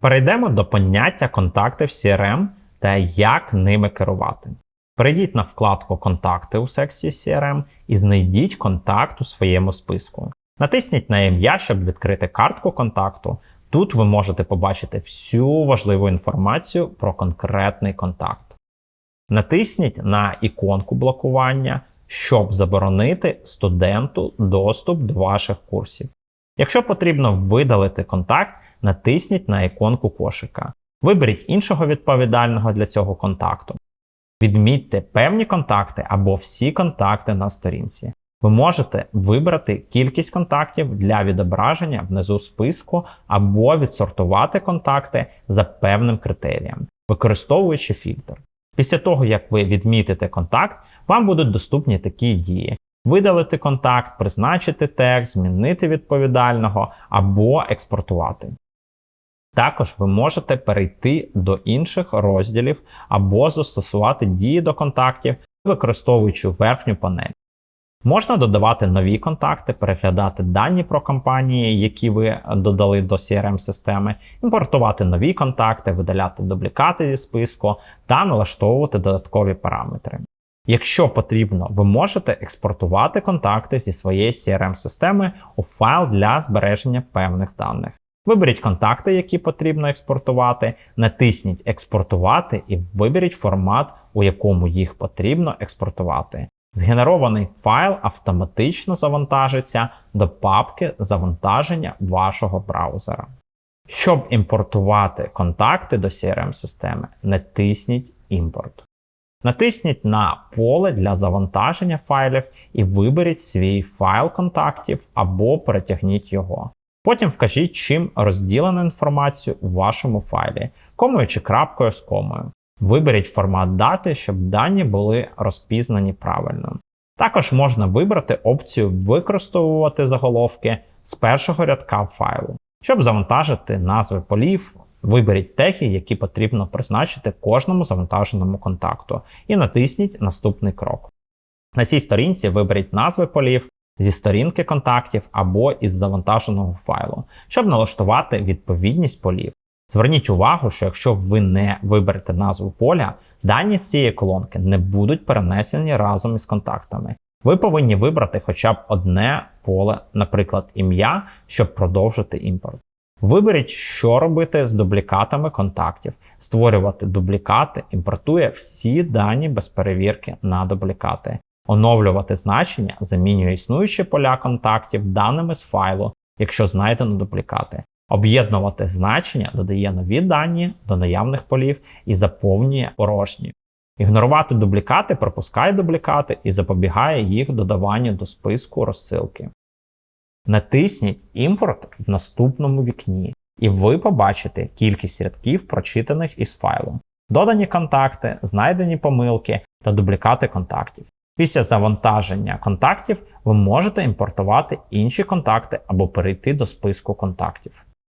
Перейдемо до поняття контакти в CRM та як ними керувати. Перейдіть на вкладку Контакти у секції CRM і знайдіть контакт у своєму списку. Натисніть на ім'я, щоб відкрити картку контакту. Тут ви можете побачити всю важливу інформацію про конкретний контакт. Натисніть на іконку блокування, щоб заборонити студенту доступ до ваших курсів. Якщо потрібно видалити контакт, натисніть на іконку кошика. Виберіть іншого відповідального для цього контакту. Відмітьте певні контакти або всі контакти на сторінці. Ви можете вибрати кількість контактів для відображення внизу списку або відсортувати контакти за певним критерієм, використовуючи фільтр. Після того, як ви відмітите контакт, вам будуть доступні такі дії: видалити контакт, призначити текст, змінити відповідального або експортувати. Також ви можете перейти до інших розділів або застосувати дії до контактів, використовуючи верхню панель. Можна додавати нові контакти, переглядати дані про компанії, які ви додали до CRM-системи, імпортувати нові контакти, видаляти дублікати зі списку та налаштовувати додаткові параметри. Якщо потрібно, ви можете експортувати контакти зі своєї CRM-системи у файл для збереження певних даних. Виберіть контакти, які потрібно експортувати, натисніть Експортувати і виберіть формат, у якому їх потрібно експортувати. Згенерований файл автоматично завантажиться до папки завантаження вашого браузера. Щоб імпортувати контакти до CRM-системи, натисніть Імпорт. Натисніть на поле для завантаження файлів і виберіть свій файл контактів або перетягніть його. Потім вкажіть, чим розділено інформацію у вашому файлі, комою чи крапкою з комою. Виберіть формат дати, щоб дані були розпізнані правильно. Також можна вибрати опцію Використовувати заголовки з першого рядка файлу. Щоб завантажити назви полів, виберіть теги, які потрібно призначити кожному завантаженому контакту, і натисніть Наступний крок. На цій сторінці виберіть назви полів зі сторінки контактів або із завантаженого файлу, щоб налаштувати відповідність полів. Зверніть увагу, що якщо ви не виберете назву поля, дані з цієї колонки не будуть перенесені разом із контактами. Ви повинні вибрати хоча б одне поле, наприклад, ім'я, щоб продовжити імпорт. Виберіть, що робити з дублікатами контактів. Створювати дублікати імпортує всі дані без перевірки на дублікати. Оновлювати значення замінює існуючі поля контактів даними з файлу, якщо знайдено дублікати. Об'єднувати значення додає нові дані до наявних полів і заповнює порожні. Ігнорувати дублікати пропускає дублікати і запобігає їх додаванню до списку розсилки. Натисніть Імпорт в наступному вікні, і ви побачите кількість рядків, прочитаних із файлу, додані контакти, знайдені помилки та дублікати контактів. Після завантаження контактів ви можете імпортувати інші контакти або перейти до списку контактів.